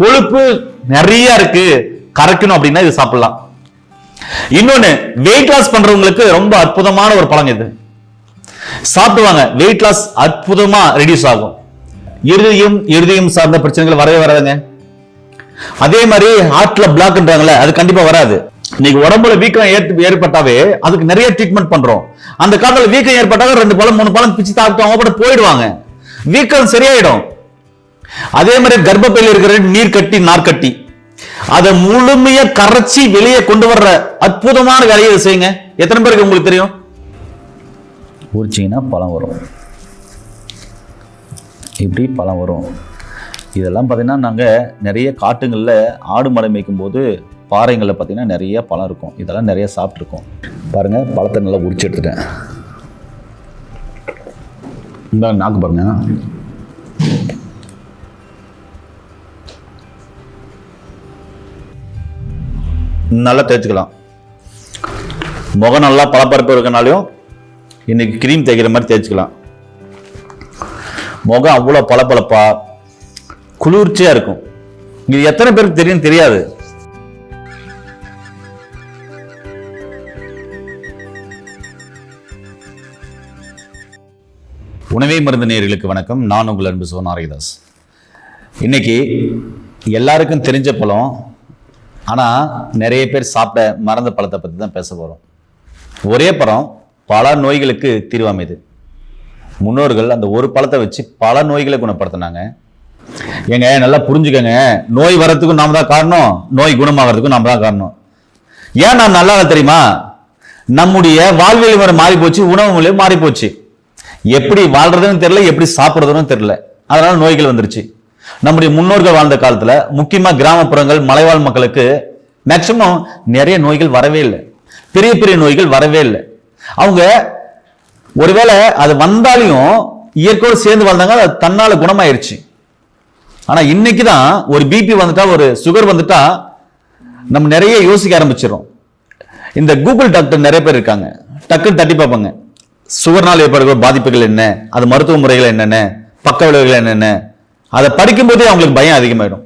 கொழுப்பு நிறைய இருக்கு. கரைக்கணும் அப்படின்னா இது சாப்பிடலாம். இன்னொன்னு வெயிட் லாஸ் பண்றவங்களுக்கு ரொம்ப அற்புதமான ஒரு பழம் இது. சாப்பிடுவாங்க. வெயிட் லாஸ் அற்புதமா ரெடியூஸ் ஆகும். இருதயம் இருதயம் சார்ந்த பிரச்சனைகள் வரவே வராதுங்க. அதே மாதிரி ஹார்ட்ல பிளாக்ன்றாங்களே அது கண்டிப்பா வராது. இன்னைக்கு உடம்புல வீக்கம் ஏற்பட்டாவே அதுக்கு நிறைய ட்ரீட்மெண்ட் பண்றோம். அந்த காலத்துல வீக்கம் ஏற்பட்டாலும் ரெண்டு பழம் மூணு பழம் பிச்சு சாப்பிட்டு அவங்க கூட போயிடுவாங்க. வீக்கம் சரியாயிடும். அதே மாதிரி கர்ப்பப்பையில் இருக்கிற நீர் கட்டி நார்க்கட்டி அதை முழுமையா கரைச்சி வெளியே கொண்டு வர்ற அற்புதமான வேலையை செய்யுங்க. எத்தனை பேருக்கு உங்களுக்கு தெரியும்? உரிச்சிங்கன்னா பழம் வரும். இப்படி பழம் வரும்? இதெல்லாம் பார்த்தீங்கன்னா நாங்கள் நிறைய காட்டுங்களில் ஆடு மாடு மேய்க்கும் போது பாறைங்களில் பார்த்தீங்கன்னா நிறைய பழம் இருக்கும். இதெல்லாம் நிறைய சாப்பிட்ருக்கோம் பாருங்கள் பழத்தை நல்லா உரிச்சு எடுத்துட்டேன். இந்த நாக்கு பாருங்க. நல்லா தேய்ச்சிக்கலாம். முகம் நல்லா பளபளப்பு இருக்கனாலையும் இன்னைக்கு க்ரீம் தேய்க்கிற மாதிரி தேய்ச்சிக்கலாம். முகம் அவ்வளோ பளபளப்பா குளிர்ச்சியா இருக்கும். இது எத்தனை பேருக்கு தெரியும்? தெரியாது. உணவே மருந்து நேர்களுக்கு வணக்கம். நான் உங்கள் அன்பு சோனாரிதாஸ். இன்னைக்கு எல்லாருக்கும் தெரிஞ்ச பழம் ஆனால் நிறைய பேர் சாப்பிட மறந்த பழத்தை பற்றி தான் பேச போகிறோம் ஒரே பழம் பல நோய்களுக்கு தீர்வாமைது முன்னோர்கள் அந்த ஒரு பழத்தை வச்சு பல நோய்களை குணப்படுத்தினாங்க. ஏங்க நல்லா புரிஞ்சுக்கங்க. நோய் வர்றதுக்கும் நாம் தான் காரணம் நோய் குணமாகறதுக்கும் நாம் தான் காரணம். ஏன் நான் நல்லா தெரியுமா? நம்முடைய வாழ்வியல் முறை மாறி போச்சு உணவு முறை மாறி போச்சு எப்படி வாழ்றதுன்னு தெரியல எப்படி சாப்பிட்றதுன்னு தெரியல. அதனால நோய்கள் வந்துருச்சு. நம்முடைய முன்னோர்கள் வாழ்ந்த காலத்தில் முக்கியமாக கிராமப்புறங்கள் மலைவாழ் மக்களுக்கு மேக்சிமம் நிறைய நோய்கள் வரவே இல்லை. பெரிய பெரிய நோய்கள் வரவே இல்லை. அவங்க ஒருவேளை அது வந்தாலையும் இயற்கையோடு சேர்ந்து வாழ்ந்தாங்க அது தன்னால குணமாயிருச்சு. ஆனால் இன்னைக்கு தான் ஒரு பிபி வந்துட்டா ஒரு சுகர் வந்துட்டா நம்ம நிறைய யோசிக்க ஆரம்பிச்சிடும் இந்த கூகுள் டாக்டர் நிறைய பேர் இருக்காங்க. டக்குன்னு தட்டி பார்ப்பாங்க. சுகர்னால் ஏற்படுகிற பாதிப்புகள் என்ன? அது மருத்துவ முறைகள் என்னென்ன? பக்க விளைவுகள் என்னென்ன? அதை படிக்கும்போதே அவங்களுக்கு பயம் அதிகமாயிடும்.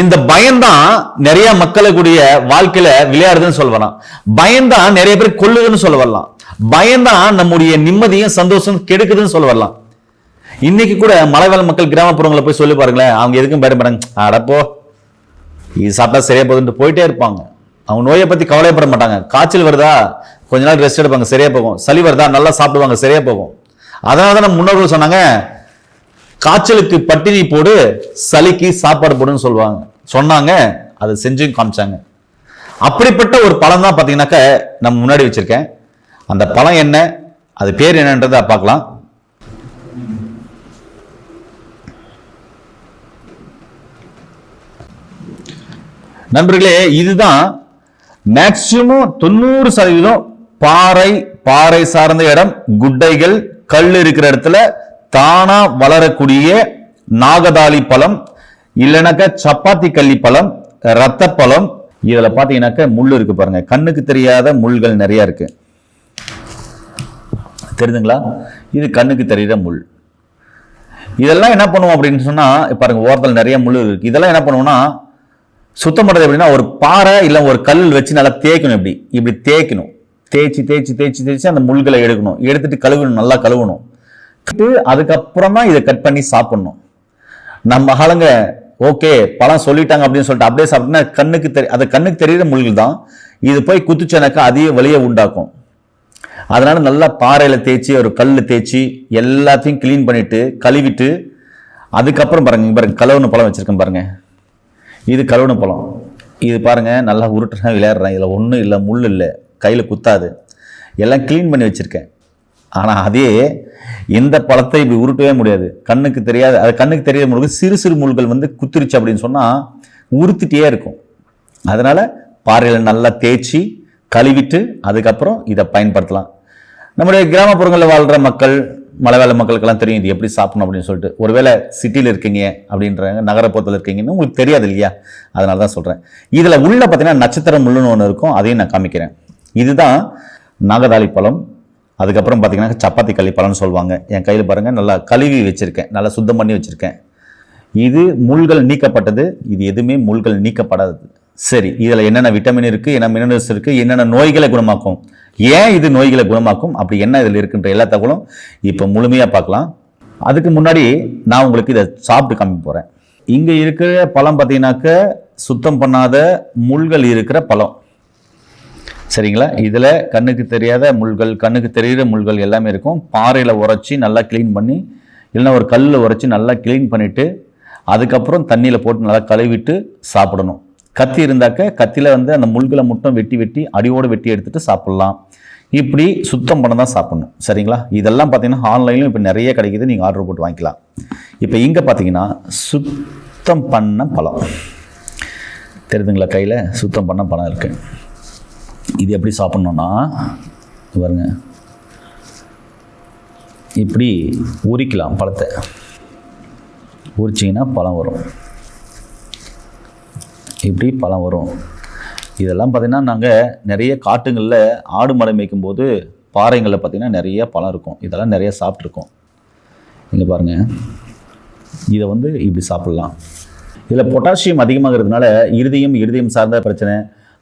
இந்த பயம்தான் நிறைய மக்களுக்குடைய வாழ்க்கையில விளையாடுதுன்னு சொல்ல வரலாம் பயம்தான் நிறைய பேர் கொல்லுதுன்னு சொல்ல வரலாம் பயம்தான் நம்முடைய நிம்மதியும் சந்தோஷம் கெடுக்குதுன்னு சொல்ல வரலாம் இன்னைக்கு கூட மலைவாழ் மக்கள் கிராமப்புறங்களை போய் சொல்லி பாருங்களேன் அவங்க எதுக்கும் பயப்படாங்க அடப்போ இது சாப்பிட்டா சரியா போகுதுன்ட்டு போயிட்டே இருப்பாங்க. அவங்க நோயை பத்தி கவலைப்பட மாட்டாங்க. காய்ச்சல் வருதா? கொஞ்ச நாள் ரெஸ்ட் எடுப்பாங்க சரியா போகும். சளி வருதா? நல்லா சாப்பிடுவாங்க சரியா போகும். அதனால தான் நம்ம முன்னோர்கள் சொன்னாங்க காய்ச்சலுக்கு பட்டினி போடு சளிக்கு சாப்பாடு போடுன்னு சொல்லுவாங்க. சொன்னாங்க அதை செஞ்சும் காமிச்சாங்க. அப்படிப்பட்ட ஒரு பழம் தான் பார்த்தீங்கன்னாக்க நம்ம முன்னாடி வச்சிருக்கேன். அந்த பழம் என்ன அது பேர் என்னன்றதை பார்க்கலாம். நண்பர்களே இதுதான் மேக்சிமம் தொண்ணூறு சதவீதம் பாறை பாறை சார்ந்த இடம் குட்டைகள் கல் இருக்கிற இடத்துல தானா வளரக்கூடிய நாகதாளி பழம் இல்லைனாக்கா சப்பாத்தி கள்ளி பழம் ரத்த பழம் பார்த்தீங்கன்னாக்க முள் இருக்கு பாருங்க. கண்ணுக்கு தெரியாத முள்கள் நிறைய இருக்கு. தெரியுதுங்களா? இது கண்ணுக்கு தெரியுற முள். இதெல்லாம் என்ன பண்ணுவோம் அப்படின்னு சொன்னால் பாருங்க ஓரத்தில் நிறைய முள் இருக்கு. இதெல்லாம் என்ன பண்ணுவோம்னா சுத்தம் பண்ணுறது எப்படின்னா ஒரு பாறை இல்லை ஒரு கல் வச்சு நல்லா தேய்க்கணும் இப்படி. இப்படி தேய்க்கணும். தேய்ச்சி தேய்ச்சி தேய்ச்சி தேய்ச்சி அந்த முள்களை எடுக்கணும். எடுத்துட்டு கழுவணும் நல்லா கழுவணும். அதுக்கப்புறம் தான் இதை கட் பண்ணி சாப்பிடணும். நம்ம ஆளுங்க ஓகே பழம் சொல்லிட்டாங்க அப்படின்னு சொல்லிட்டு அப்படியே சாப்பிட்டோம்னா கண்ணுக்கு தெரி அது கண்ணுக்கு தெரியுற முள்கள் தான். இது போய் குத்துச்சனாக்கா அதிக வழியை உண்டாக்கும். அதனால நல்லா பாறையில் தேய்ச்சி ஒரு கல் தேய்ச்சி எல்லாத்தையும் க்ளீன் பண்ணிட்டு கழுவிட்டு அதுக்கப்புறம் பாருங்க பாருங்க கலவுன பழம் வச்சுருக்கேன் பாருங்க. இது கலவுன பழம். இது பாருங்க நல்லா உருட்டுனா விளையாடுறேன். இதில் ஒன்றும் இல்லை முள் இல்லை கையில் குத்தாது. எல்லாம் க்ளீன் பண்ணி வச்சிருக்கேன். ஆனால் அதே இந்த பழத்தை இப்படி உருட்டவே முடியாது. கண்ணுக்கு தெரியாது அது கண்ணுக்கு தெரியாத முழுக்க சிறு சிறு முள்கள் வந்து குத்துருச்சு அப்படின்னு சொன்னால் உறுத்திட்டே இருக்கும். அதனால பாறையில் நல்லா தேய்ச்சி கழுவிட்டு அதுக்கப்புறம் இதை பயன்படுத்தலாம். நம்முடைய கிராமப்புறங்களில் வாழ்கிற மக்கள் மலைவாழ் மக்களுக்கெல்லாம் தெரியும் இது எப்படி சாப்பிடணும் அப்படின்னு சொல்லிட்டு. ஒருவேளை சிட்டியில் இருக்கீங்க அப்படின்றாங்க நகரப்புறத்தில் இருக்கீங்கன்னு உங்களுக்கு தெரியாது இல்லையா? அதனால தான் சொல்கிறேன் இதில் உள்ள பார்த்தீங்கன்னா நட்சத்திரம் முள்ளுன்னு ஒன்று இருக்கும் அதையும் நான் காமிக்கிறேன். இதுதான் நாகதாளி பழம் அதுக்கப்புறம் பார்த்தீங்கன்னா சப்பாத்தி களி பழம்னு சொல்லுவாங்க. என் கையில் பாருங்கள் நல்லா கழுவி வச்சுருக்கேன். நல்லா சுத்தம் பண்ணி வச்சுருக்கேன். இது முள்கள் நீக்கப்பட்டது. இது எதுவுமே முள்கள் நீக்கப்படாதது. சரி இதில் என்னென்ன விட்டமின் இருக்குது என்ன மினரல்ஸ் இருக்குது என்னென்ன நோய்களை குணமாக்கும் ஏன் இது நோய்களை குணமாக்கும் அப்படி என்ன இதில் இருக்குன்ற எல்லா தகவலும் இப்போ முழுமையாக பார்க்கலாம். அதுக்கு முன்னாடி நான் உங்களுக்கு இதை சாப்பிட்டு காமி போகிறேன் இங்கே இருக்கிற பழம் பார்த்தீங்கன்னாக்க சுத்தம் பண்ணாத முள்கள் இருக்கிற பழம். சரிங்களா? இதில் கண்ணுக்கு தெரியாத முள்கள் கண்ணுக்கு தெரிகிற முள்கள் எல்லாமே இருக்கும். பாறையில் உரைச்சி நல்லா க்ளீன் பண்ணி இல்லைன்னா ஒரு கல்லில் உரைச்சி நல்லா க்ளீன் பண்ணிவிட்டு அதுக்கப்புறம் தண்ணியில் போட்டு நல்லா கழுவிட்டு சாப்பிடணும். கத்தி இருந்தாக்க கத்தியில் வந்து அந்த முள்களை மட்டும் வெட்டி வெட்டி அடியோடு வெட்டி எடுத்துகிட்டு சாப்பிட்லாம். இப்படி சுத்தம் பண்ண தான் சாப்பிடணும். சரிங்களா? இதெல்லாம் பார்த்தீங்கன்னா ஆன்லைன்லையும் இப்போ நிறைய கிடைக்கிது. நீங்கள் ஆர்டர் போட்டு வாங்கிக்கலாம். இப்போ இங்கே பார்த்தீங்கன்னா சுத்தம் பண்ண பழம். தெரியுதுங்களா கையில்? சுத்தம் பண்ண பழம் இருக்குது இது எப்படி சாப்பிட்ணுன்னா பாருங்க. இப்படி உரிக்கலாம் பழத்தை. உரிச்சிங்கன்னா பழம் வரும். இப்படி பழம் வரும். இதெல்லாம் பார்த்திங்கன்னா நாங்கள் நிறைய காட்டுங்களில் ஆடு மலை மேய்க்கும் போது பாறைங்களில் பார்த்திங்கன்னா நிறைய பழம் இருக்கும். இதெல்லாம் நிறைய சாப்பிட்ருக்கோம் இங்கே பாருங்கள் இதை வந்து இப்படி சாப்பிட்லாம். இதில் பொட்டாசியம் அதிகமாகிறதுனால இருதயம் இருதயம் சார்ந்த பிரச்சனை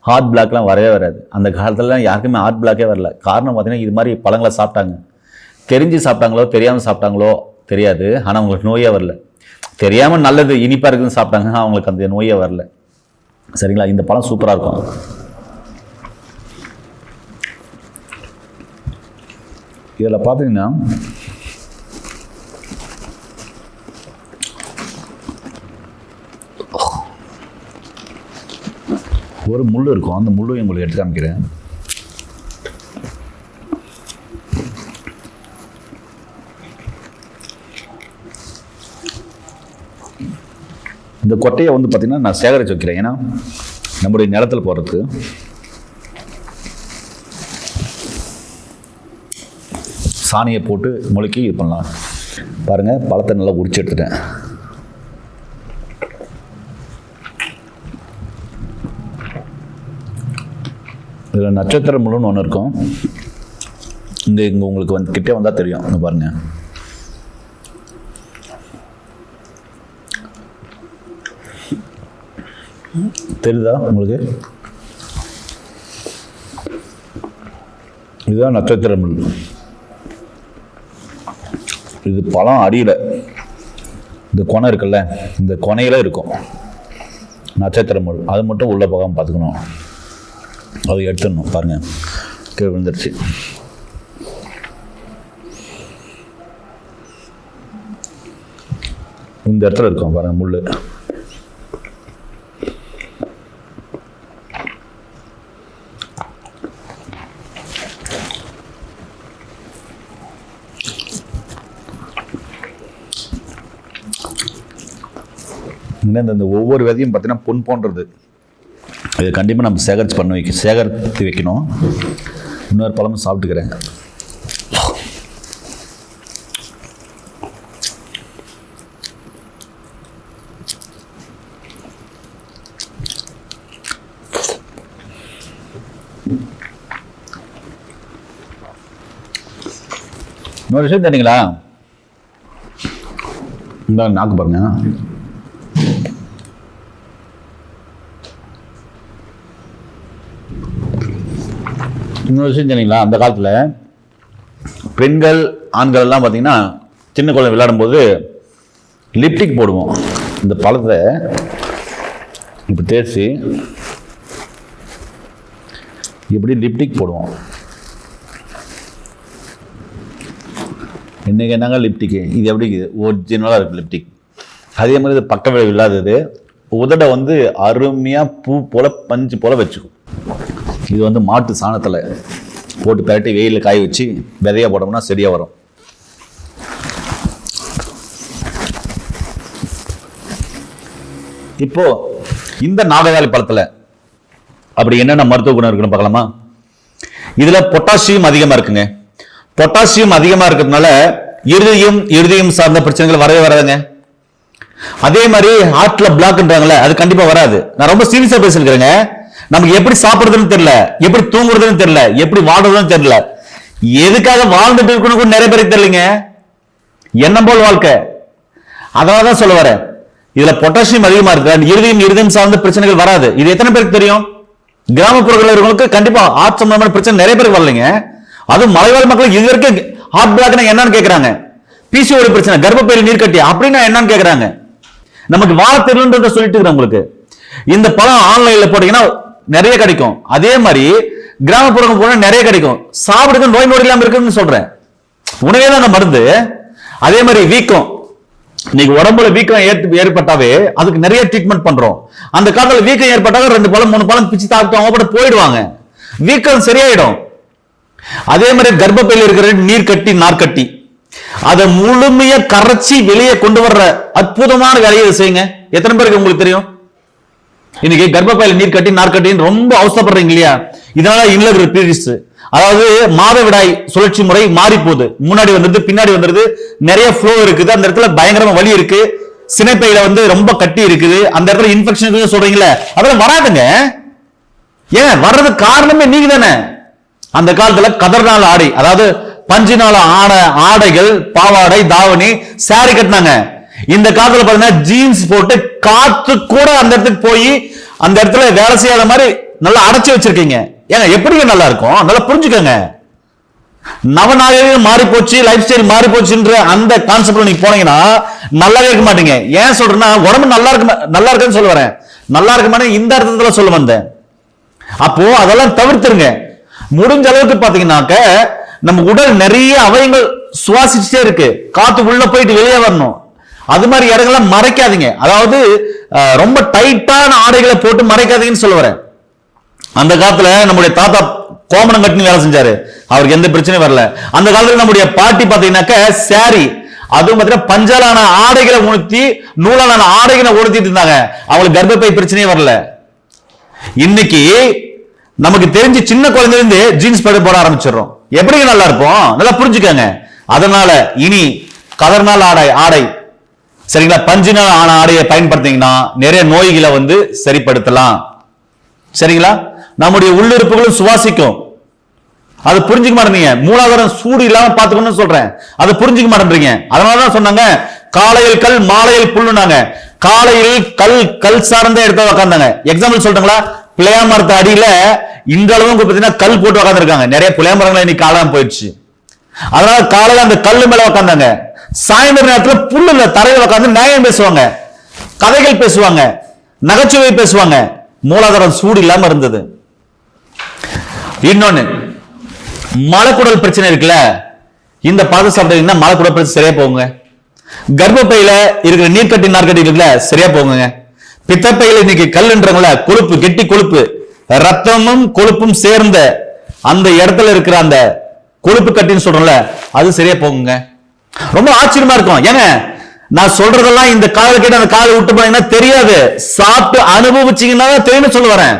ஹார்ட் பிளாக்லாம் வரவே வராது. அந்த காலத்துலலாம் யாருக்குமே ஹார்ட் பிளாக்கே வரல. காரணம் பார்த்தீங்கன்னா இது மாதிரி பழங்களை சாப்பிட்டாங்க. தெரிஞ்சு சாப்பிட்டாங்களோ தெரியாமல் சாப்பிட்டாங்களோ தெரியாது. ஆனால் அவங்களுக்கு நோயே வரல. தெரியாமல் நல்லது இனிப்பாக இருக்குதுன்னு சாப்பிட்டாங்க அவங்களுக்கு அந்த நோயே வரல. சரிங்களா? இந்த பழம் சூப்பராக இருக்கும். இதில் பார்த்தீங்கன்னா ஒரு முள் இருக்கும். அந்த முள்ளு உங்களுக்கு எடுத்து காமிக்கிறேன். இந்த கொட்டையை வந்து பார்த்திங்கன்னா நான் சேகரித்து வைக்கிறேன். ஏன்னா நம்முடைய நிலத்தில் போடுறதுக்கு. சாணியை போட்டு முழுக்கி இது பண்ணலாம். பாருங்கள் பழத்தை நல்லா உரிச்சு எடுத்துட்டேன். இதில் நட்சத்திர ஒன்று இருக்கும். இங்கே இங்கே உங்களுக்கு வந்து கிட்டே வந்தால் தெரியும். இங்கே பாருங்கள் தெரியுதா உங்களுக்கு? இதுதான் நட்சத்திரம் இது பழம் அடியில். இந்த கொனை இருக்குல்ல இந்த கொனையில் இருக்கும் நட்சத்திரம் முள் அது மட்டும் உள்ளே போகாமல் பார்த்துக்கணும் அதை எடுத்துடணும் பாருங்கள் கீழே விழுந்துருச்சு. இந்த இடத்துல இருக்கும் பாருங்கள் முள் இன்னும் இந்த ஒவ்வொரு விதையும் பார்த்தீங்கன்னா பொன் போன்றது. இது கண்டிப்பாக நம்ம சேகரித்து பண்ண வைக்க சேகரித்து வைக்கணும். இன்னொரு பழமும் சாப்பிட்டுக்கிறேன். இன்னொரு விஷயம் தெரியுங்களா? இந்த நாக்கு பாருங்க. இன்னொரு விஷயம் சொன்னீங்களா அந்த காலத்தில் பெண்கள் ஆண்கள் எல்லாம் பார்த்தீங்கன்னா சின்ன குழந்தை விளையாடும்போது லிப்டிக் போடுவோம். இந்த பழத்தை இப்படி தேய்ச்சி இப்படி லிப்டிக் போடுவோம்? இன்றைக்கி என்னங்க லிப்டிக்கு இது எப்படி ஒரிஜினலாக இருக்குது லிப்டிக் அதே மாதிரி இது பக்க விளைவு இல்லாதது. உதடை வந்து அருமையாக பூ போல பஞ்சு போல வச்சுக்கும். இது வந்து மாட்டு சாணத்தில் போட்டு பரட்டி வெயிலில் காய வச்சு விதையாக போட்டோம்னா செடியாக வரும். இப்போ இந்த நாகதாளி பழத்தில் அப்படி என்னென்ன மருத்துவ குணம் இருக்குன்னு பார்க்கலாமா? இதில் பொட்டாசியம் அதிகமாக இருக்குங்க. பொட்டாசியம் அதிகமாக இருக்கிறதுனால இருதயம் இருதயம் சார்ந்த பிரச்சனைகள் வரவே வராதுங்க. அதே மாதிரி ஹார்ட்ல பிளாக்ன்றாங்களே அது கண்டிப்பா வராது. நான் ரொம்ப சீரியஸா பேசிருக்கிறேங்க நமக்கு எப்படி சாப்பிடுறதுன்னு தெரியல எப்படி தூங்குறதுன்னு தெரியல எப்படி வாழ்றதுன்னு தெரியல. எதுக்காக வாழ்ந்துட்டு இருக்கணும் கூட நிறைய பேருக்கு தெரியலங்க. எண்ணம் போல் வாழ்க்கை. அதனால தான் சொல்ல வரேன். இதுல பொட்டாசியம் அதிகமா இருக்கு. அந்த இருதயம் இருதயம் சார்ந்த பிரச்சனைகள் வராது. இது எத்தனை பேருக்கு தெரியும்? கிராமப்புறங்களில் இருக்கவங்களுக்கு கண்டிப்பா ஹார்ட் சம்பந்தமான பிரச்சனை நிறைய பேருக்கு வரலைங்க. அதுவும் மலைவாழ் மக்கள் இது வரைக்கும் ஹார்ட் பிளாக்னா என்னன்னு கேக்குறாங்க. பிசிஓடி பிரச்சனை கர்ப்பப்பையில் நீர் கட்டி அப்படின்னா என்னன்னு கேட்கறாங்க நமக்கு வாழ தெரியலன்றத சொல்லிட்டு இருக்கிறேன் உங்களுக்கு. இந்த பழம் ஆன்லைன்ல போட்டீங்கன்னா நிறைய கிடைக்கும். அதே மாதிரி கிராமப்புறங்கள் போனா நிறைய கிடைக்கும். சாப்பிடுறது நோய் நொடி இல்லாம இருக்குன்னு சொல்றேன். உணவே தான் மருந்து. அதே மாதிரி வீக்கம். இன்னைக்கு உடம்புல வீக்கம் ஏற்பட்டாவே அதுக்கு நிறைய ட்ரீட்மெண்ட் பண்றோம். அந்த காலத்துல வீக்கம் ஏற்பட்டாக ரெண்டு பழம் மூணு பழம் பிச்சு சாப்பிட்டு அவங்க கூட போயிடுவாங்க. வீக்கம் சரியாயிடும். அதே மாதிரி கர்ப்பப்பையில் இருக்கிற நீர் கட்டி நார்க்கட்டி அதை முழுமையா கரைச்சி வெளியே கொண்டு வர்ற அற்புதமான வேலையை செய்யுங்க. எத்தனை பேருக்கு உங்களுக்கு தெரியும்? இன்னைக்கு கர்ப்பப்பையில நீர் கட்டி நாற்கட்டின்னு ரொம்ப அவசரப்படுறீங்க இல்லையா? இதனால இல்லகிற பீரியட்ஸ் அதாவது மாதவிடாய் சுழற்சி முறை மாறி போகுது முன்னாடி வந்துருது பின்னாடி வந்துருது. நிறைய ஃப்ளோ இருக்குது. அந்த இடத்துல பயங்கரமா வலி இருக்கு. சினைப்பையில வந்து ரொம்ப கட்டி இருக்குது. அந்த இடத்துல இன்ஃபெக்ஷன் சொல்றீங்களே அதெல்லாம் வராதுங்க. ஏன் வர்றதுக்கு காரணமே நீங்க தானே அந்த காலத்துல கதர்னால ஆடை அதாவது பஞ்சினால ஆன ஆடைகள் பாவாடை தாவணி சாரி கட்டினாங்க. இந்த காலத்துல பாத்தீங்கன்னா ஜீன்ஸ் போட்டு காத்து கூட அந்த இடத்துக்கு போய் அந்த இடத்துல வேலை செய்யாத மாதிரி நல்லா அடைச்சி வச்சிருக்கீங்க. ஏங்க எப்படிங்க நல்லா இருக்கும்? நல்லா புரிஞ்சுக்கோங்க. நவநாகரிகம் மாறி போச்சு லைஃப் ஸ்டைல் மாறி போச்சுன்ற அந்த கான்செப்ட்ல நீங்க போனீங்கன்னா நல்லாவே இருக்க மாட்டீங்க. ஏன் சொல்றேன்னா உடம்பு நல்லா இருக்கு நல்லா இருக்குன்னு சொல்ல வரேன். நல்லா இருக்க மாட்டேன் இந்த அர்த்தத்துல சொல்ல வந்தேன். அப்போ அதெல்லாம் தவிர்த்துருங்க. முடிஞ்ச அளவுக்கு பாத்தீங்கன்னாக்க நம்ம உடல் நிறைய அவயங்கள் சுவாசிச்சுட்டே இருக்கு. காத்து உள்ள போயிட்டு வெளியே வரணும். அது மாதிரி இடங்களை மறைக்காதீங்க. அதாவது ரொம்ப டைட்டான ஆடைகளை போட்டு மறைக்காதீங்கன்னு சொல்ல வரேன். அந்த காலத்துல நம்முடைய தாத்தா கோமணம் கட்டினு வேலை செஞ்சாரு. அவருக்கு எந்த பிரச்சனையும் வரல. அந்த காலத்துல நம்முடைய பாட்டி பாத்தீங்கன்னாக்க சாரி அதுவும் பாத்தீங்கன்னா பஞ்சாலான ஆடைகளை உணர்த்தி நூலான ஆடைகளை உணர்த்திட்டு இருந்தாங்க. அவங்களுக்கு கர்ப்பப்பை பிரச்சனையே வரல. இன்னைக்கு நமக்கு தெரிஞ்சு சின்ன குழந்தைலேருந்து ஜீன்ஸ் பேண்ட் போட ஆரம்பிச்சிடுறோம். எப்படி நல்லா இருப்போம்? நல்லா புரிஞ்சுக்கோங்க. அதனால இனி கதர்னால் ஆடை ஆடை. சரிங்களா? பஞ்சினால் ஆன ஆடையை பயன்படுத்திங்கன்னா நிறைய நோய்களை வந்து சரிப்படுத்தலாம். சரிங்களா? நம்முடைய உள்ளுறுப்புகளும் சுவாசிக்கும். அது புரிஞ்சுக்க மாட்டேங்க மூலாதாரம் சூடு இல்லாம பாத்துக்கணும்னு சொல்றேன். அதை புரிஞ்சுக்க மாட்டேன்றீங்க. அதனாலதான் சொன்னாங்க. காலையில் கல் மாலையில் புல்லுனாங்க காலையில் கல் கல் சார்ந்த எடுத்து உக்காந்தாங்க. எக்ஸாம்பிள் சொல்றீங்களா? பிள்ளையா மரத்து அடியில இந்த அளவுக்கு பாத்தீங்கன்னா கல் போட்டு உக்காந்துருக்காங்க. நிறைய பிள்ளையா மரங்கள் இன்னைக்கு காலம் போயிடுச்சு. அதனால காலையில அந்த கல்லு மேல உட்காந்தாங்க சாயந்தர நேரத்துல புல்லுல தரையில உட்காந்து நியாயம் பேசுவாங்க. கதைகள் பேசுவாங்க. நகைச்சுவை பேசுவாங்க. மூலாதாரம் சூடு இல்லாம இருந்தது. இன்னொன்னு மலக்குடல் பிரச்சனை இருக்குல்ல? இந்த பாத சாப்பிட்டீங்கன்னா மலக்குடல் பிரச்சனை சரியா போகுங்க. கர்ப்பப்பையில இருக்கிற நீர்க்கட்டி நார்கட்டி இருக்குல்ல சரியா போகுங்க. பித்தப்பையில இன்னைக்கு கல்லுன்றவங்கள கொழுப்பு கெட்டி கொழுப்பு ரத்தமும் கொழுப்பும் சேர்ந்த அந்த இடத்துல இருக்கிற அந்த கொழுப்பு கட்டின்னு சொல்றோம்ல அது சரியா போகுங்க. ரொம்ப ஆச்சரியமா இருக்கும். ஏங்க நான் சொல்றதெல்லாம் இந்த காலை கேட்டு அந்த காலை விட்டு போனீங்கன்னா தெரியாது. சாப்பிட்டு அனுபவிச்சீங்கன்னா தான் தெரியும்னு சொல்ல வரேன்.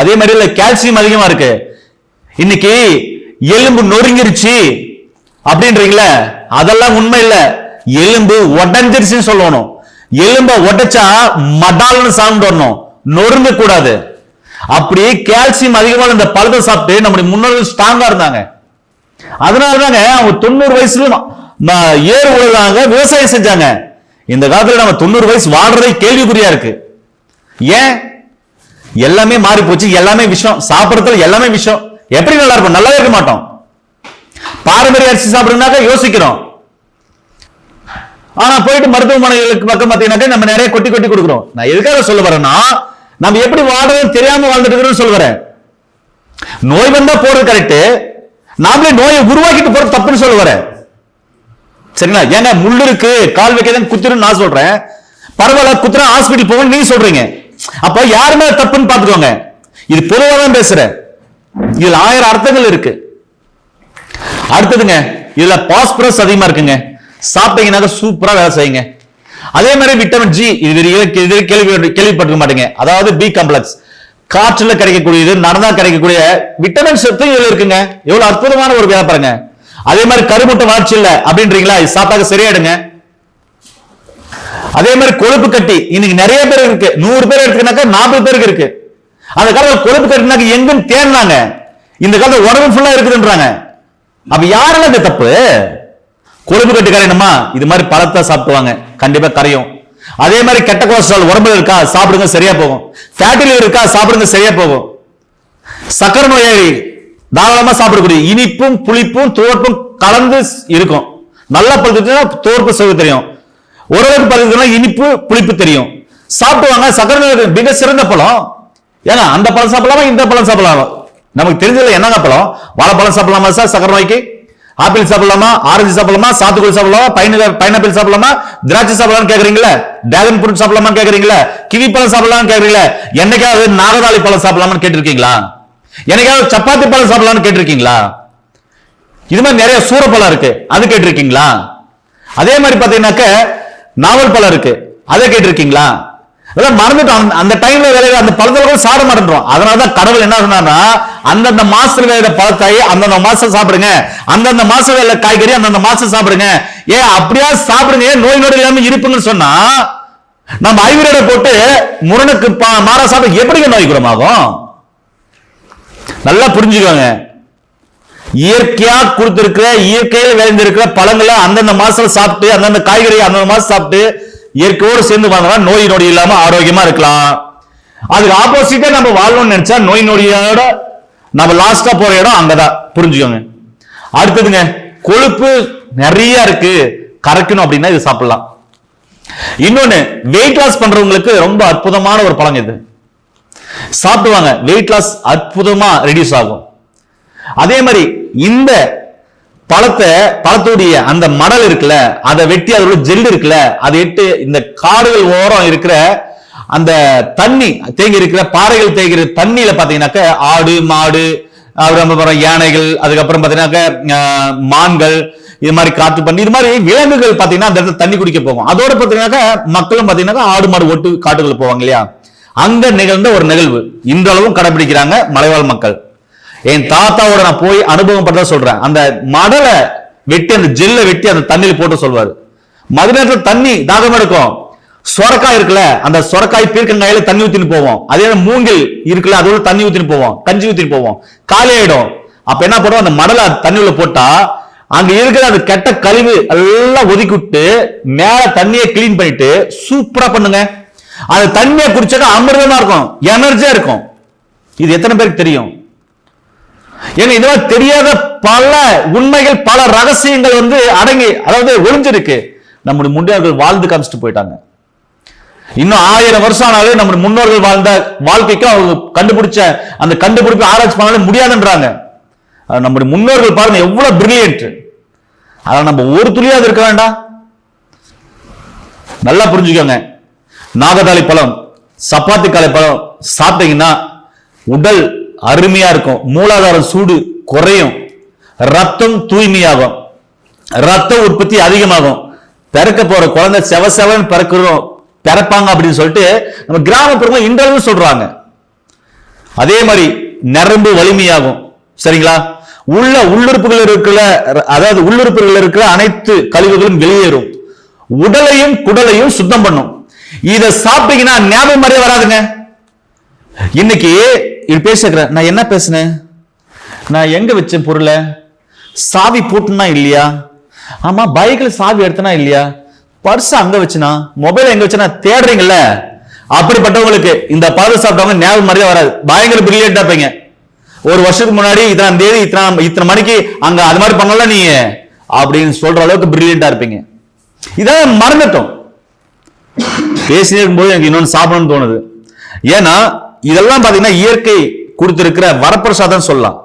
அதே மாதிரி இல்ல கால்சியம் அதிகமா இருக்கு. இன்னைக்கு எலும்பு நொறுங்கிருச்சு அப்படின்றீங்களே அதெல்லாம் உண்மை இல்ல. எலும்பு உடஞ்சிருச்சுன்னு சொல்லணும். எலும்ப உடைச்சா மடால்னு சவுண்ட் வரணும். நொறுங்க கூடாது அப்படி கால்சியம் அதிகமான இந்த பழத்தை சாப்பிட்டு நம்முடைய முன்னோர்கள் ஸ்ட்ராங்கா இருந்தாங்க. அதனாலதாங்க அவங்க தொண்ணூறு வயசுல ஏறு உழுதாங்க விவசாயம் செஞ்சாங்க. இந்த காலத்துல நம்ம தொண்ணூறு வயசு வாழ்றதே கேள்விக்குறியா இருக்கு. ஏன்? எல்லாமே மாறி போச்சு எல்லாமே விஷயம் சாப்பிடறதுல எல்லாமே விஷயம் எப்படி நல்லா இருக்கும் நல்லாவே இருக்க மாட்டோம். பாரம்பரிய அரிசி சாப்பிடுறதுனாக்க யோசிக்கிறோம். ஆனா போயிட்டு மருத்துவமனைகளுக்கு பக்கம் பார்த்தீங்கன்னாக்கா நம்ம நிறைய கொட்டி கொட்டி கொடுக்குறோம். நான் எதுக்காக சொல்ல வரேன்னா நம்ம எப்படி வாழ்றதுன்னு தெரியாம வாழ்ந்துட்டு இருக்கிறோம்னு சொல்ல நோய் வந்தா போறது கரெக்ட் நாமளே நோயை உருவாக்கிட்டு போறது தப்புன்னு சொல்ல சரிங்களா? ஏங்க முள்ளு இருக்கு கால் வைக்கதான் குத்துருன்னு நான் சொல்றேன். பரவாயில்ல குத்துறா ஹாஸ்பிட்டல் போகணும் நீங்க சொல்றீங்க. அப்ப யாரு மேல தப்புன்னு பாத்துக்கோங்க இது பொதுவா தான் பேசுறேன். இதுல ஆயிரம் அர்த்தங்கள் இருக்கு. அடுத்ததுங்க இதுல பாஸ்பரஸ் அதிகமா இருக்குங்க. சாப்பிட்டீங்கன்னாக்க சூப்பரா வேலை செய்யுங்க. அதே மாதிரி விட்டமின் ஜி இது இது கேள்வி கேள்விப்பட்டிருக்க மாட்டீங்க. அதாவது பி காம்ப்ளெக்ஸ் காற்றுல கிடைக்கக்கூடியது நடந்தா கிடைக்கக்கூடிய விட்டமின் சத்து இதுல இருக்குங்க? எவ்வளவு அற்புதமான ஒரு வியாபாரங்க அதே மாதிரி கருமுட்டை வளர்ச்சி இல்ல அப்படின்றீங்களா? இது சாப்பிட்டாக்க சரியாயிடுங்க. அதே மாதிரி கொழுப்பு கட்டி இன்னைக்கு நிறைய பேர் இருக்கு. நூறு பேர் இருக்குனாக்கா நாற்பது பேருக்கு இருக்கு. அந்த காலத்துல கொழுப்பு கட்டினாக்க எங்கன்னு தேடினாங்க இந்த காலத்துல உடம்பு ஃபுல்லா இருக்குதுன்றாங்க. அப்ப யாரெல்லாம் இந்த தப்பு? கொழுப்பு கட்டி கரையணுமா இது மாதிரி பழத்தை சாப்பிடுவாங்க கண்டிப்பா கரையும். அதே மாதிரி கெட்ட கொலஸ்ட்ரால் உடம்புல இருக்கா சாப்பிடுங்க சரியா போகும். ஃபேட்டி லிவர் இருக்கா சாப்பிடுங்க சரியா போகும். சக்கரை நோயாளி தாராளமா சாப்பிடக்கூடிய இனிப்பும் புளிப்பும் துவர்ப்பும் கலந்து இருக்கும். நல்லா பழுத்துச்சுன்னா துவர்ப்பு சுவை தெரியும். ஓரளவுக்கு பழுத்துனா இனிப்பு புளிப்பு தெரியும். சாப்பிடுவாங்க சக்கரை நோய் மிக சிறந்த பழம். ஏன்னா அந்த பழம் சாப்பிடலாமா இந்த பழம் சாப்பிடலாமா? நமக்கு தெரிஞ்சதுல என்னங்க பழம்? வாழைப்பழம் சாப்பிடலாமா சார் சக்கரை நோய்க்கு? ஆப்பிள் சாப்பிடலாமா ஆரஞ்சு சாப்பிடலாமா சாத்துக்குடி சாப்பிடலாமா பைன பைனாப்பிள் சாப்பிடலாமா திராட்சை சாப்பிடலாம்னு கேக்குறீங்களா டிராகன் ஃப்ரூட் சாப்பிடலாமா கேக்குறீங்களா கிவி பழம் சாப்பிடலாம் கேக்குறீங்களா என்னைக்காவது நாகதாளி பழம் சாப்பிடலாம்னு கேட்டிருக்கீங்களா? என்னைக்காவது சப்பாத்தி பழம் சாப்பிடலாம்னு கேட்டிருக்கீங்களா? இது மாதிரி நிறைய சூரப்பழம் இருக்கு அது கேட்டிருக்கீங்களா? அதே மாதிரி பாத்தீங்கன்னாக்க நாவல் பழம் இருக்கு அதை கேட்டிருக்கீங்களா? அதெல்லாம் மறந்துட்டோம். அந்த- அந்த டைம்ல விளையிற அந்த பழத்தில் கூட சாப்பிட மாட்டேன்றோம். அதனாலதான் கடவுள் என்ன சொன்னார்னா அந்தந்த மாசத்துல விளையிற பழத்தை அந்தந்த மாசம் சாப்பிடுங்க. அந்தந்த மாசம் விளையிற காய்கறி அந்தந்த மாசம் சாப்பிடுங்க. ஏ அப்படியா சாப்பிடுங்க? ஏன் நோய் நோடு இல்லாம இருப்புங்கன்னு சொன்னா நம்ம ஐவரோட போட்டு முரணுக்கு பா- மாறா சாப்பிட எப்படிங்க நோய் குணமாகும்? நல்லா புரிஞ்சுக்கோங்க. இயற்கையா கொடுத்திருக்கிற இயற்கையில் விளைந்திருக்கிற பழங்களை அந்தந்த மாசம் சாப்பிட்டு அந்தந்த காய்கறி அந்தந்த மாசம் சாப்பிட்டு இயற்கையோடு சேர்ந்து வாங்கினா நோய் நொடி இல்லாம ஆரோக்கியமா இருக்கலாம். அதுக்கு ஆப்போசிட்டா நம்ம வாழணும்னு நினைச்சா நோய் நொடியோட நம்ம லாஸ்டா போற இடம் அங்கதான். புரிஞ்சுக்கோங்க. அடுத்ததுங்க கொழுப்பு நிறைய இருக்கு. கறக்கணும் அப்படின்னா இது சாப்பிடலாம். இன்னொன்னு வெயிட் லாஸ் பண்றவங்களுக்கு ரொம்ப அற்புதமான ஒரு பழம் இது. சாப்பிடுவாங்க. வெயிட் லாஸ் அற்புதமா ரெடியூஸ் ஆகும். அதே மாதிரி இந்த பழத்தை பழத்துடைய அந்த மடல் இருக்குல்ல அதை வெட்டி அதோட ஜெல் இருக்குல்ல அதை எட்டு இந்த காடுகள் ஓரம் இருக்கிற அந்த தண்ணி தேங்கி இருக்கிற பாறைகள் தேங்கிற தண்ணியில பாத்தீங்கன்னாக்க ஆடு மாடு அப்புறம் அப்புறம் யானைகள் அதுக்கப்புறம் பாத்தீங்கன்னாக்க மான்கள் இது மாதிரி காட்டு பண்ணி இது மாதிரி விலங்குகள் பாத்தீங்கன்னா அந்த இடத்துல தண்ணி குடிக்க போகும். அதோட பாத்தீங்கன்னாக்க மக்களும் பாத்தீங்கன்னாக்க ஆடு மாடு ஒட்டு காட்டுகள் போவாங்க இல்லையா? அங்க நிகழ்ந்த ஒரு நிகழ்வு. இன்றளவும் கடைபிடிக்கிறாங்க மலைவாழ் மக்கள். என் தாத்தாவோட நான் போய் அனுபவம் பண்றத சொல்றேன். அந்த மடலை வெட்டி அந்த ஜெல்ல வெட்டி அந்த தண்ணியில் போட்டு சொல்வாரு. மது நேரத்தில் தண்ணி தாகம் எடுக்கும். சொரக்காய் இருக்குல்ல அந்த சொரக்காய் பீர்க்கங்காயில தண்ணி ஊத்தின்னு போவோம். அதே மாதிரி மூங்கில் இருக்குல்ல அதோட தண்ணி ஊத்தின்னு போவோம். கஞ்சி ஊத்தின்னு போவோம். காலி ஆயிடும். அப்ப என்ன பண்ணுவோம்? அந்த மடலை தண்ணி உள்ள போட்டா அங்க இருக்கிற அந்த கெட்ட கழிவு எல்லாம் ஒதுக்கி விட்டு மேல தண்ணியை கிளீன் பண்ணிட்டு சூப்பரா பண்ணுங்க. அந்த தண்ணியை குடிச்சாக்கா அமிர்தமா இருக்கும். எனர்ஜியா இருக்கும். இது எத்தனை பேருக்கு தெரியும்? ஏன்னா இது தெரியாத பல உண்மைகள் பல ரகசியங்கள் வந்து அடங்கி அதாவது ஒளிஞ்சிருக்கு. நம்முடைய முன்னோர்கள் வாழ்ந்து காமிச்சிட்டு போயிட்டாங்க. இன்னும் ஆயிரம் வருஷம் ஆனாலே நம்ம முன்னோர்கள் வாழ்ந்த வாழ்க்கைக்கு அவங்க கண்டுபிடிச்ச அந்த கண்டுபிடிப்பு ஆராய்ச்சி பண்ணாலே முடியாதுன்றாங்க. நம்முடைய முன்னோர்கள் பாருங்க எவ்வளவு பிரில்லியன்ட் அதான் நம்ம ஒரு துளியாவது இருக்க வேண்டாம். நல்லா புரிஞ்சுக்கோங்க. நாகதாளி பழம் சப்பாத்தி காலை பழம் சாப்பிட்டீங்கன்னா உடல் அருமையா இருக்கும். மூலாதாரம் சூடு குறையும். ரத்தம் தூய்மையாகும். ரத்த உற்பத்தி அதிகமாகும். பிறக்க போற குழந்தை செவ செவன் பிறக்கிறோம் பிறப்பாங்க அப்படின்னு சொல்லிட்டு நம்ம கிராமப்புறங்கள் இன்றளவு சொல்றாங்க. அதே மாதிரி நரம்பு வலிமையாகும். சரிங்களா? உள்ள உள்ளுறுப்புகள் இருக்கிற அதாவது உள்ளுறுப்புகள் இருக்கிற அனைத்து கழிவுகளும் வெளியேறும். உடலையும் குடலையும் சுத்தம் பண்ணும். இதை சாப்பிட்டீங்கன்னா ஞாபகம் மாதிரியே வராதுங்க. இன்னைக்கு இப்படி பேசுகிறேன் நான் என்ன பேசுனேன்? நான் எங்க வச்சேன் பொருளை? சாவி போட்டுனா இல்லையா? ஆமா பைக்கில் சாவி எடுத்தனா இல்லையா? பர்ஸ் அங்க வச்சுனா மொபைல் எங்க வச்சுனா தேடுறீங்கல்ல? அப்படிப்பட்டவங்களுக்கு இந்த பழம் சாப்பிட்டவங்க ஞாபகம் மாதிரியே வராது. பயங்கர பிரில்லியண்டா இருப்பீங்க. ஒரு வருஷத்துக்கு முன்னாடி இத்தனாம் தேதி இத்தனை இத்தனை மணிக்கு அங்க அது மாதிரி பண்ணல நீ அப்படின்னு சொல்ற அளவுக்கு பிரில்லியண்டா இருப்பீங்க. இதான் மறந்துட்டோம். பேசினே இருக்கும்போது எனக்கு இன்னொன்று சாப்பிடணும்னு தோணுது. ஏன்னா இதெல்லாம் பார்த்தீங்கன்னா இயற்கை கொடுத்திருக்கிற வரப்பிரசாதம் சொல்லலாம்.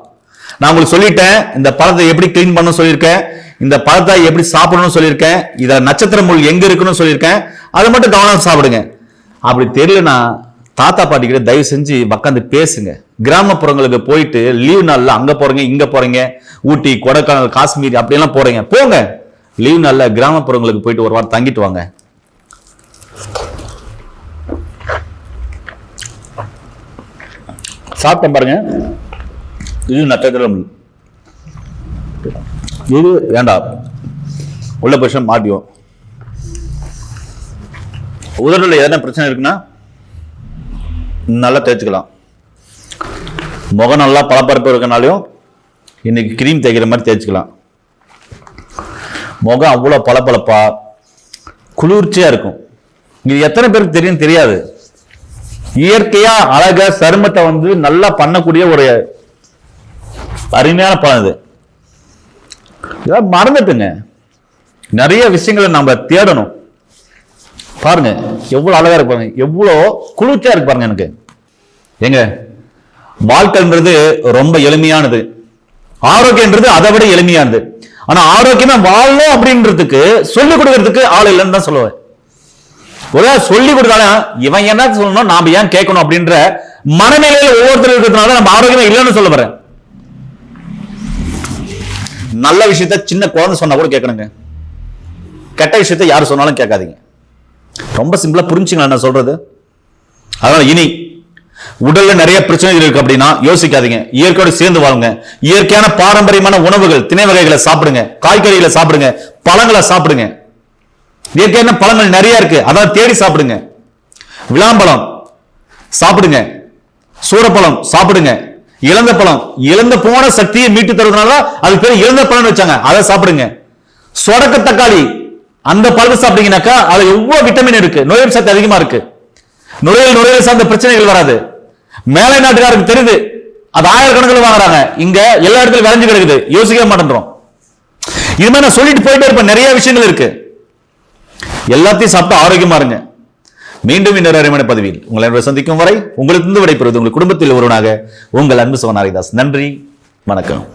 நான் உங்களுக்கு சொல்லிட்டேன் இந்த பழத்தை எப்படி க்ளீன் பண்ண சொல்லியிருக்கேன் இந்த பழத்தை எப்படி சாப்பிடணும்னு சொல்லியிருக்கேன் இதில் நட்சத்திர முள் எங்க இருக்குன்னு சொல்லியிருக்கேன் அதை மட்டும் கவனம் சாப்பிடுங்க. அப்படி தெரியலனா தாத்தா பாட்டிக்கிட்ட தயவு செஞ்சு உட்காந்து பேசுங்க. கிராமப்புறங்களுக்கு போயிட்டு லீவ் நாளில் அங்கே போகிறீங்க இங்கே போகிறீங்க ஊட்டி கொடைக்கானல் காஷ்மீர் அப்படியெல்லாம் போகிறீங்க போங்க. லீவ் நாளில் கிராமப்புறங்களுக்கு போயிட்டு ஒரு வாரம் தங்கிட்டு வாங்க. சாப்பிட்டேன் பாருங்க. இது நட்சத்திரம். இது வேண்டாம். உள்ள பட்சம் மாட்டியும் உதடல எதனா பிரச்சனை இருக்குன்னா நல்லா தேய்ச்சிக்கலாம். முகம் நல்லா பளபரப்பு இருக்கனாலையும் இன்னைக்கு கிரீம் தேய்க்கிற மாதிரி தேய்ச்சிக்கலாம். முகம் அவ்வளோ பளபளப்பா குளிர்ச்சியாக இருக்கும். இது எத்தனை பேருக்கு தெரியும்? தெரியாது. இயற்கையா அழக சருமத்தை வந்து நல்லா பண்ணக்கூடிய ஒரு அருமையான பழம் இது. இதெல்லாம் மறந்துட்டுங்க. நிறைய விஷயங்களை நம்ம தேடணும். பாருங்க எவ்வளவு அழகா இருக்கு பாருங்க. எவ்வளோ குளிர்ச்சியா இருக்கு பாருங்க எனக்கு. ஏங்க வாழ்க்கைன்றது ரொம்ப எளிமையானது. ஆரோக்கியன்றது அதை விட எளிமையானது. ஆனா ஆரோக்கியமா வாழணும் அப்படின்றதுக்கு சொல்லிக் கொடுக்கறதுக்கு ஆள் இல்லைன்னு தான் சொல்லுவேன். ஒரே சொல்லி கொடுத்தாலும் இவன் என்ன சொல்லணும்? நாம ஏன் கேட்கணும் அப்படின்ற மனநிலையில ஒவ்வொருத்தர் இருக்கிறதுனால நம்ம ஆரோக்கியமா இல்லைன்னு சொல்ல வரேன் நல்ல விஷயத்த சின்ன குழந்தை சொன்னா கூட கேட்கணுங்க. கெட்ட விஷயத்த யார் சொன்னாலும் கேட்காதீங்க. ரொம்ப சிம்பிளா புரிஞ்சுங்களா நான் சொல்றது. அதனால இனி உடல்ல நிறைய பிரச்சனைகள் இருக்கு அப்படின்னா யோசிக்காதீங்க. இயற்கையோட சேர்ந்து வாழுங்க. இயற்கையான பாரம்பரியமான உணவுகள் திணை வகைகளை சாப்பிடுங்க. காய்கறிகளை சாப்பிடுங்க. பழங்களை சாப்பிடுங்க. இயற்கையான பழங்கள் நிறைய இருக்கு. அதான் தேடி சாப்பிடுங்க. விளாம்பழம் சாப்பிடுங்க. சூரப்பழம் சாப்பிடுங்க. இழந்த பழம் இழந்த போன சக்தியை மீட்டு தருவதனால அது பேர் இழந்த பழம்னு வச்சாங்க. அதை சாப்பிடுங்க. சொடக்க தக்காளி அந்த பழத்தை சாப்பிட்டீங்கன்னாக்கா அது எவ்வளவு விட்டமின் இருக்கு? நோய் சக்தி அதிகமா இருக்கு. நுரையீரல் நுரையீரல் சார்ந்த பிரச்சனைகள் வராது. மேலை நாட்டுக்காரருக்கு தெரியுது. அது ஆயிரக்கணக்கில் வாங்குறாங்க. இங்க எல்லா இடத்துலயும் விளைஞ்சு கிடக்குது. யோசிக்கவே மாட்டேன்றோம். இது மாதிரி நான் சொல்லிட்டு போயிட்டே இருப்பேன். நிறைய விஷயங்கள் இருக்கு. எல்லாத்தையும் சாப்பிட்டு ஆரோக்கியமா இருங்க. மீண்டும் இன்னொரு அருமையான பதவியில் உங்களை அன்புடன் சந்திக்கும் வரை உங்களுக்கு இருந்து விடைபெறுவது உங்கள் குடும்பத்தில் ஒருவனாக உங்கள் அன்பு சோனாரிதாஸ். நன்றி வணக்கம்.